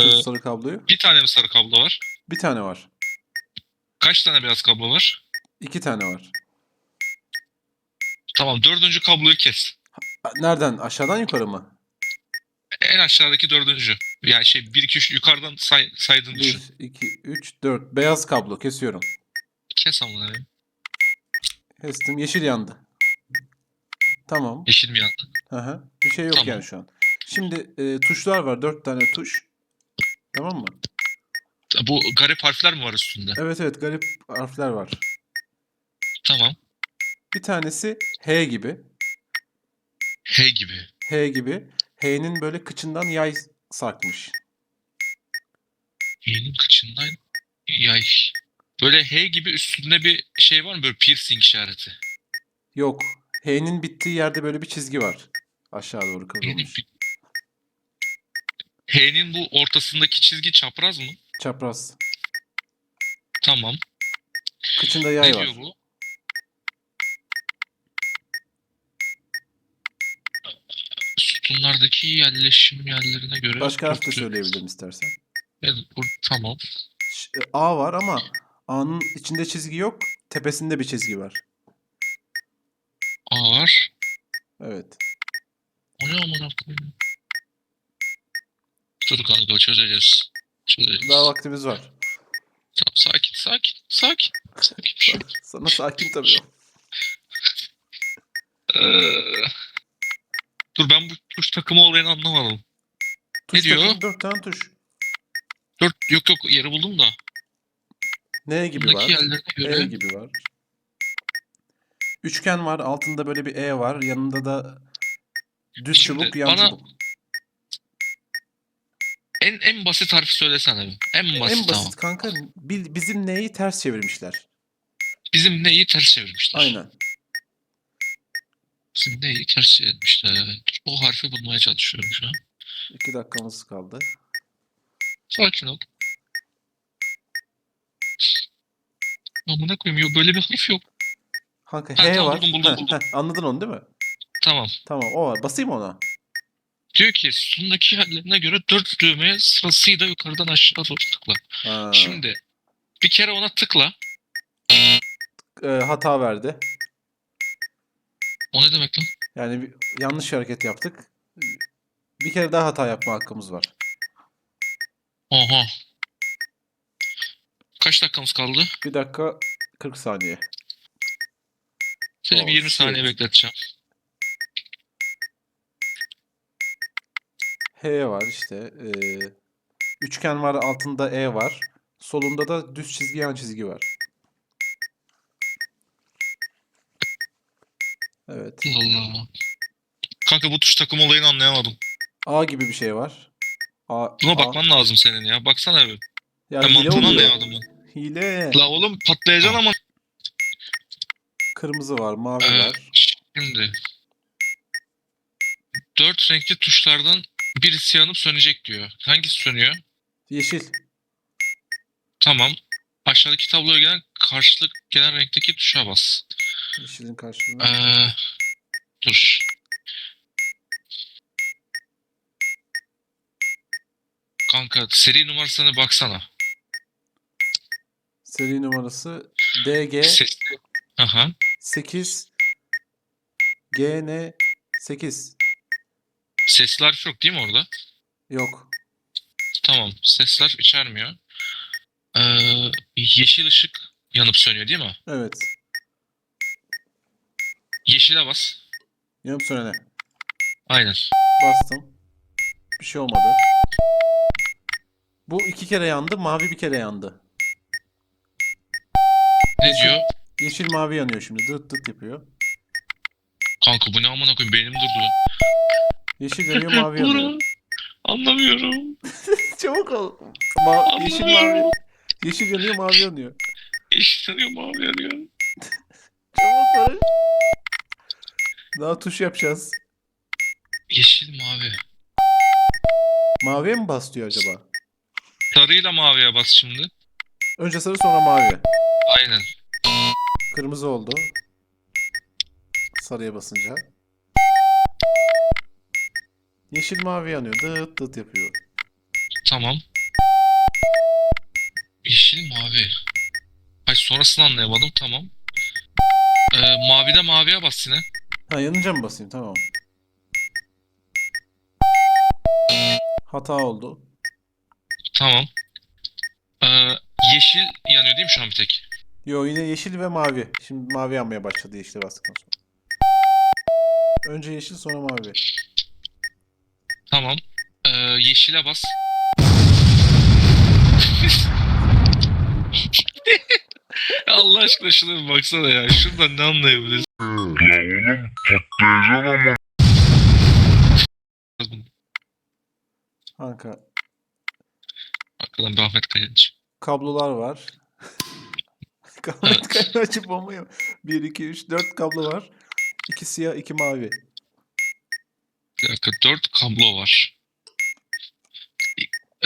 tuş sarı kabloyu? bir tane mi sarı kablo var? Bir tane var. Kaç tane beyaz kablo var? İki tane var. Tamam dördüncü kabloyu kes. Nereden? Aşağıdan yukarı mı? En aşağıdaki dördüncü. Yani şey 1 2 3 yukarıdan say, saydığını 1, düşün. 2, 3, 4. Beyaz kablo kesiyorum. Kes amına koyayım. Kestim. Yeşil yandı. Tamam. Yeşil mi yandı? Hı hı. Bir şey yok Tamam. yani şu an. Şimdi e, tuşlar var. Dört tane tuş. Tamam mı? Bu garip harfler mi var üstünde? Evet evet garip harfler var. Tamam. Bir tanesi H gibi. H gibi. H gibi. H'nin böyle kıçından yay sarkmış. H'nin kıçından yay. Böyle H gibi üstünde bir şey var mı? Böyle piercing işareti. Yok. H'nin bittiği yerde böyle bir çizgi var. Aşağı doğru kıvrılmış. H'nin bu ortasındaki çizgi çapraz mı? Çapraz. Tamam. Kıçında yay ne var. diyor bu? Sütunlardaki yerleşim yerlerine göre... Başka harf dört- söyleyebilirim istersen. Evet, bu- tamam. Ş- e, A var ama A'nın içinde çizgi yok. Tepesinde bir çizgi var. A var. Evet. O ne amına koyayım? Dur kanka çözeceğiz. Çözeceğiz. Daha vaktimiz var. Tamam sakin sakin sakin. Sakin şey. Sana sakin tabii. Ee, Dur ben bu tuş takımı olayını anlamadım. Tuş diyor? takım, Dört tane tuş. Dört yok yok yeri buldum da. N gibi Bundaki var. E göre gibi var. Üçgen var. Altında böyle bir E var. Yanında da düz Şimdi çubuk, yan bana çubuk. En en basit harfi söylesene bir. En basit, en basit tamam. kanka bil- bizim N'yi ters çevirmişler. Bizim neyi ters çevirmişler. Aynen. Bizim neyi ters çevirmişler. O harfi bulmaya çalışıyorum şu an. İki dakikamız kaldı. Sakin ol. Amına koyayım böyle bir harf yok. Kanka H tamam, var. buldum, buldum, Heh, buldum. heh, anladın onu değil mi? Tamam. Tamam o var. Basayım ona. Diyor ki sütundaki yerlerine göre dört düğmeye sırasıyla yukarıdan aşağı doğru tıkla. Ha. Şimdi bir kere ona tıkla. Ee, hata verdi. O ne demek lan? Yani bir, yanlış hareket yaptık. Bir kere daha hata yapma hakkımız var. Oha. Kaç dakikamız kaldı? Bir dakika 40 saniye. Seni bir Oh, 20 saniye shit. bekleteceğim. H var işte. ee, üçgen var altında E var. Solunda da düz çizgi yan çizgi var. Evet. Allah Allah. Kanka bu tuş takım olayını anlayamadım. A gibi bir şey var. A, Buna A. bakman lazım senin ya. Baksana bir. Ya hile mantığını anlayamadım ben. Hile. La oğlum patlayacaksın ama. Kırmızı var, mavi Ee, var. şimdi. Dört renkli tuşlardan birisi yanıp sönecek diyor. Hangisi sönüyor? Yeşil. Tamam. Aşağıdaki tabloya gelen karşılık gelen renkteki tuşa bas. Yeşilin karşılığında. Ee, dur. Kanka seri numarasına baksana. Seri numarası DG Ses. Aha. 8 GN 8. Sesli harf yok değil mi orada? Yok. Tamam. Sesler içermiyor. Ee, yeşil ışık yanıp sönüyor değil mi? Evet. Yeşile bas. Yanıp sönene. Aynen. Bastım. Bir şey olmadı. Bu iki kere yandı, mavi bir kere yandı. Ne Yeşil- diyor? Yeşil mavi yanıyor şimdi. Dıt dıt yapıyor. Kanka bu ne amına koyayım beynim durdu. Yeşil yanıyor, mavi yanıyor. Anlamıyorum. Çabuk ol. Ma yeşil mavi. Yeşil yanıyor, mavi yanıyor. Yeşil yanıyor mavi yanıyor. Çabuk ol. Daha tuş yapacağız. Yeşil mavi. Maviye mi bas diyor acaba? Sarıyla maviye bas şimdi. Önce sarı sonra mavi. Aynen. Kırmızı oldu. Sarıya basınca. Yeşil mavi yanıyor. Dıt dıt yapıyor. Tamam. yeşil mavi. Ay sonrasını anlayamadım tamam. Ee, mavide maviye bas yine. Ha yanınca mı basayım? Tamam. Hata oldu. Tamam. Ee, yeşil yanıyor değil mi şu an bir tek? Yo yine yeşil ve mavi. Şimdi mavi yanmaya başladı yeşile bastıktan sonra. Önce yeşil sonra mavi. Tamam. Ee, yeşile bas. Allah aşkına şuna bir baksana ya. Şuradan ne anlayabiliriz? Ya oğlum patlayacaksın ama. Kanka Arkadan bir Ahmet Kayınç. kablolar var. Ahmet Kaya açıp bombayı. 1, 2, 3, 4 kablo var. 2 siyah, 2 mavi. Bir dakika dört kablo var.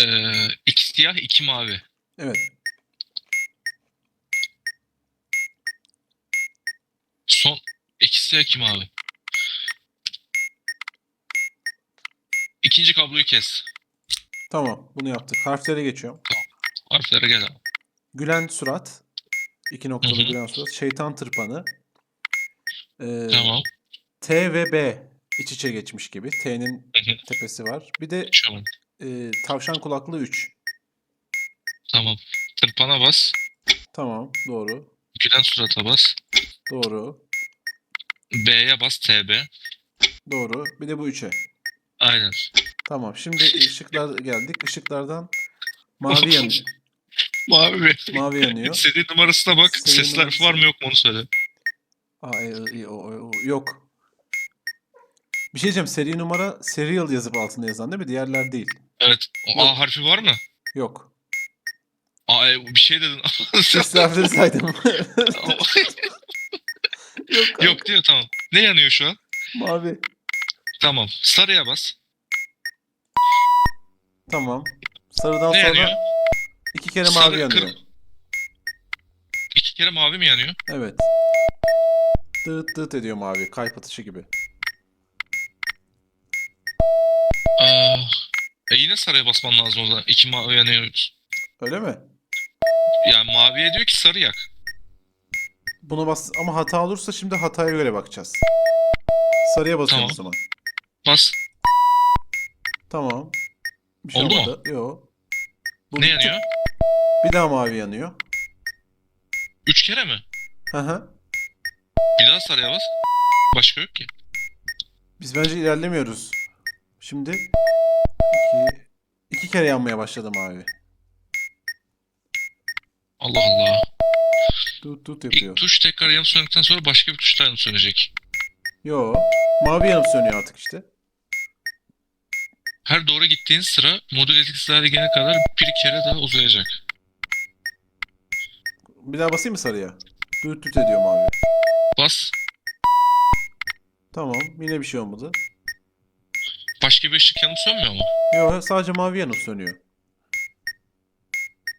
Ee, iki siyah iki mavi. Evet. Son iki siyah iki mavi. İkinci kabloyu kes. Tamam. Bunu yaptık. Harflere geçiyorum. Harflere gel abi. Gülen surat. 2 noktalı Hı hı. gülen surat. Şeytan tırpanı. Ee, Tamam. T ve B iç içe geçmiş gibi. T'nin tepesi var. Bir de e, tavşan kulaklı 3. Tamam. Tırpana bas. Tamam. Doğru. Gülen surata bas. Doğru. B'ye bas TB. Doğru. Bir de bu 3'e. Aynen. Tamam. Şimdi ışıklar geldik. Işıklardan mavi yanıyor. Mavi. Mavi yanıyor. Seri numarasına bak. Seri Sesler numarası. var mı yok mu onu söyle. Aa, e, e, o- o- o- yok. Bir şey diyeceğim. Seri numara serial yazıp altında yazan değil mi? Diğerler değil. Evet. O A harfi var mı? Yok. A, e, bir şey dedin. Harfleri saydım. yok. kanka. yok diyor tamam. Ne yanıyor şu an? Mavi. Tamam. Sarıya bas. Tamam. Sarıdan Ne sonra yanıyor? iki kere Sarı, mavi yanıyor. kır- İki kere mavi mi yanıyor? Evet. Dıt dıt ediyor mavi. Kalp atışı gibi. Aa, e yine sarıya basman lazım o zaman. İki mavi yanıyoruz. Öyle mi? Yani maviye diyor ki sarı yak. Buna bas ama hata olursa şimdi hataya göre bakacağız. Sarıya basıyorum o Tamam. zaman. Bas. Tamam. Bir şey Oldu mu? olmadı. Yok. Bu Ne bitti. yanıyor? Bir daha mavi yanıyor. Üç kere mi? Hı hı. Bir daha sarıya bas. Başka yok ki. Biz bence ilerlemiyoruz. Şimdi iki, iki kere yanmaya başladı mavi. Allah Allah. Tut tut İlk yapıyor. tuş tekrar yanıp söndükten sonra başka bir tuş yanıp sönecek. Yo. Mavi yanıp sönüyor artık işte. Her doğru gittiğin sıra modül etkisiz hale gelene kadar bir kere daha uzayacak. Bir daha basayım mı sarıya? Tut tut ediyor mavi. Bas. Tamam. Yine bir şey olmadı. Başka bir ışık yanıp sönmüyor mu? Yo sadece mavi yanıp sönüyor.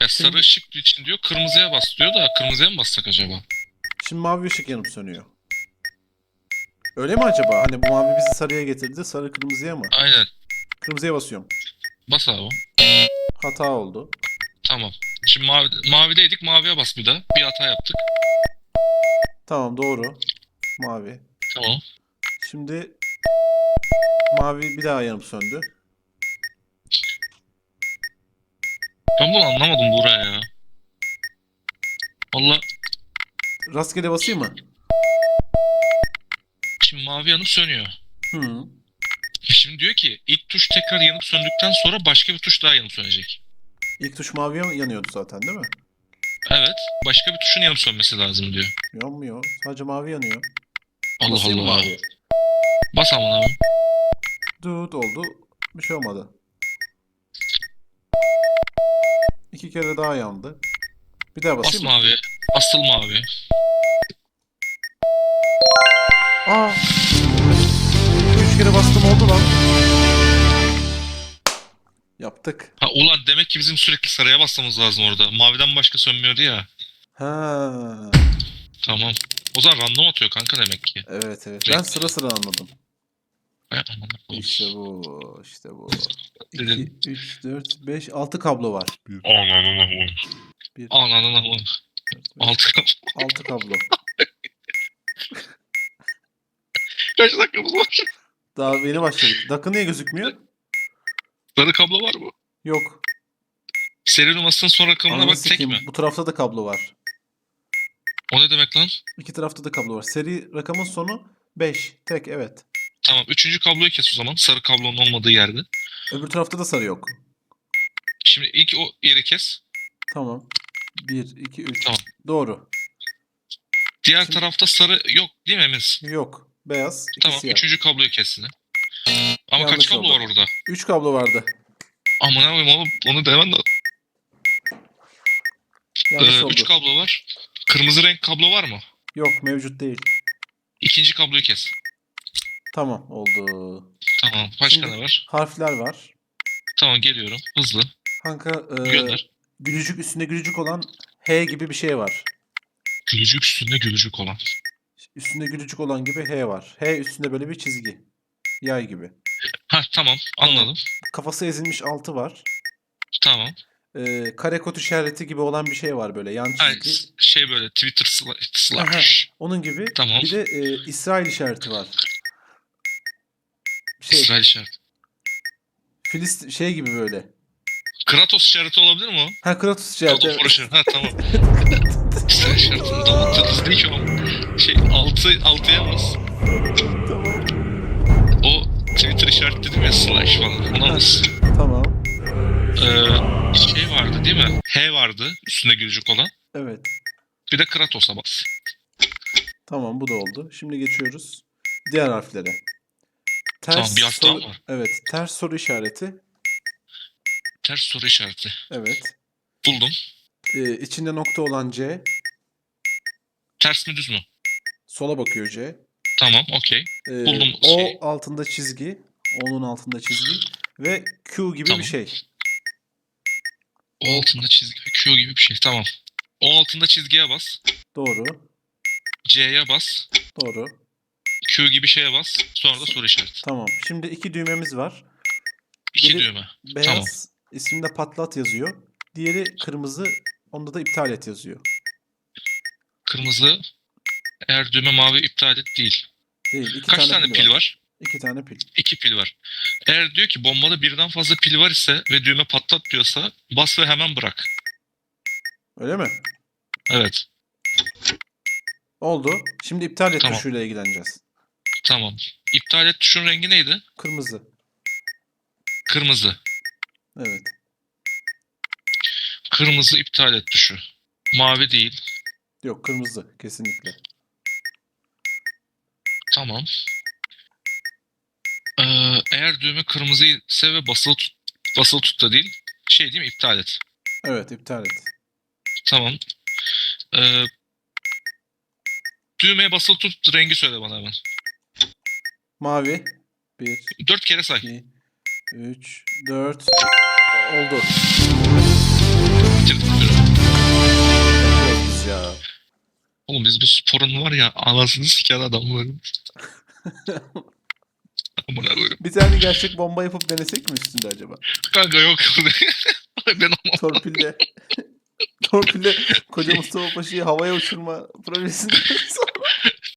Ya sarı ışık için diyor kırmızıya bas diyor da kırmızıya mı bassak acaba? Şimdi mavi ışık yanıp sönüyor. Öyle mi acaba? Hani bu mavi bizi sarıya getirdi. Sarı kırmızıya mı? Aynen. Kırmızıya basıyorum. Bas abi. Hata oldu. Tamam. Şimdi mavi, mavideydik maviye bas bir daha. Bir hata yaptık. Tamam doğru. Mavi. Tamam. Şimdi mavi bir daha yanıp söndü. Ben bunu anlamadım buraya ya. Valla Rastgele basayım mı? şimdi mavi yanıp sönüyor. Hı. E Şimdi diyor ki ilk tuş tekrar yanıp söndükten sonra başka bir tuş daha yanıp sönecek. İlk tuş mavi yan- yanıyordu zaten değil mi? Evet. Başka bir tuşun yanıp sönmesi lazım diyor. Yanmıyor. Sadece mavi yanıyor. Allah Basayım Allah. mavi? Bas aman abi. Dut oldu. Bir şey olmadı. İki kere daha yandı. Bir daha Bas basayım mı? mavi. Asıl mavi. Aa! Üç kere bastım oldu lan. Yaptık. Ha ulan demek ki bizim sürekli sarıya basmamız lazım orada. Maviden başka sönmüyordu ya. Ha. Tamam. O zaman random atıyor kanka demek ki. Evet evet. Ben sıra sıra anladım. İşte bu. işte bu. Dedim. 2, 3, 4, 5, 6 kablo var. Ananı avradını. 1, Ananı avradını. 4, 5, Altı kapı. 6 kablo. Kaç dakikamız var? Daha yeni başladık. Dakika niye gözükmüyor? Sarı kablo var mı? Yok. Seri numarasının son rakamına Ananı bak tek sikeyim. mi? Bu tarafta da kablo var. O ne demek lan? İki tarafta da kablo var. Seri rakamın sonu 5. Tek evet. Tamam. Üçüncü kabloyu kes o zaman. Sarı kablonun olmadığı yerde. Öbür tarafta da sarı yok. Şimdi ilk o yeri kes. Tamam. 1, 2, 3. Tamam. Doğru. Diğer Şimdi- tarafta sarı yok değil mi Emir? Yok. Beyaz. Tamam. siyah. Üçüncü kabloyu kes yine. Ama Yanlış kaç kablo oldu. var orada? 3 kablo vardı. Aman abim oğlum onu demen de. Yanlış Ee, oldu. üç kablo var. Kırmızı renk kablo var mı? Yok mevcut değil. İkinci kabloyu kes. Tamam oldu. Tamam. Başka Şimdi- ne var? Harfler var. Tamam geliyorum. Hızlı. Kanka e, Gönder. gülücük üstünde gülücük olan H gibi bir şey var. Gülücük üstünde gülücük olan. Üstünde gülücük olan gibi H var. H üstünde böyle bir çizgi. Yay gibi. Ha tamam. Anladım. Kafası ezilmiş altı var. Tamam. E, kare kod işareti gibi olan bir şey var böyle yan Ha, çizgi. şey böyle Twitter sla- slash. Onun gibi. Tamam. Bir de e, İsrail işareti var. Şey, İsrail işareti. Filist şey gibi böyle. Kratos işareti olabilir mi o? Ha Kratos God işareti. of War işareti. Ha tamam. İsrail işareti. Tamam. Hızlı değil ki o. Şey 6 6'ya bas. Tamam. O Twitter işareti dedim ya slash falan. Ona bas. Tamam. Ee, şey vardı değil mi? H vardı üstünde gülücük olan. Evet. Bir de Kratos'a bas. Tamam bu da oldu. Şimdi geçiyoruz diğer harflere. Ters Tamam, bir harf daha soru- var. Evet, ters soru işareti. Ters soru işareti. Evet. Buldum. Ee, içinde nokta olan C. Ters mi düz mü? Sola bakıyor C. Tamam okey. Ee, Buldum O şeyi. altında çizgi. O'nun altında çizgi. Ve Q gibi Tamam. bir şey. O altında çizgi Q gibi bir şey. Tamam. O altında çizgiye bas. Doğru. C'ye bas. Doğru. Q gibi şeye bas. Sonra da soru işareti. Tamam. Şimdi iki düğmemiz var. İki Biri- düğme. Beyaz Tamam. isminde patlat yazıyor. Diğeri kırmızı. Onda da iptal et yazıyor. Kırmızı. Eğer düğme mavi iptal et değil. Değil. iki Kaç tane pil var? İki tane pil. İki pil var. Eğer diyor ki bombada birden fazla pil var ise ve düğme patlat diyorsa bas ve hemen bırak. Öyle mi? Evet. Oldu. Şimdi iptal et Tamam. tuşuyla ilgileneceğiz. Tamam. İptal et tuşun rengi neydi? Kırmızı. Kırmızı. Evet. Kırmızı iptal et tuşu. Mavi değil. Yok kırmızı. Kesinlikle. Tamam. Ee, eğer düğme kırmızı ise ve basılı tut, basılı tut da değil. Şey değil mi? İptal et. Evet iptal et. Tamam. Ee, düğmeye basılı tut rengi söyle bana hemen. Mavi. 1, Dört kere say. 2, 3, 4. Oldu. Bitirdik ya. Oğlum biz bu sporun var ya anasını siken adamlarız. Amına koyayım. Bir tane gerçek bomba yapıp denesek mi üstünde acaba? Kanka yok. ben olmam. Torpille. Torpille koca Mustafa Paşa'yı havaya uçurma projesinde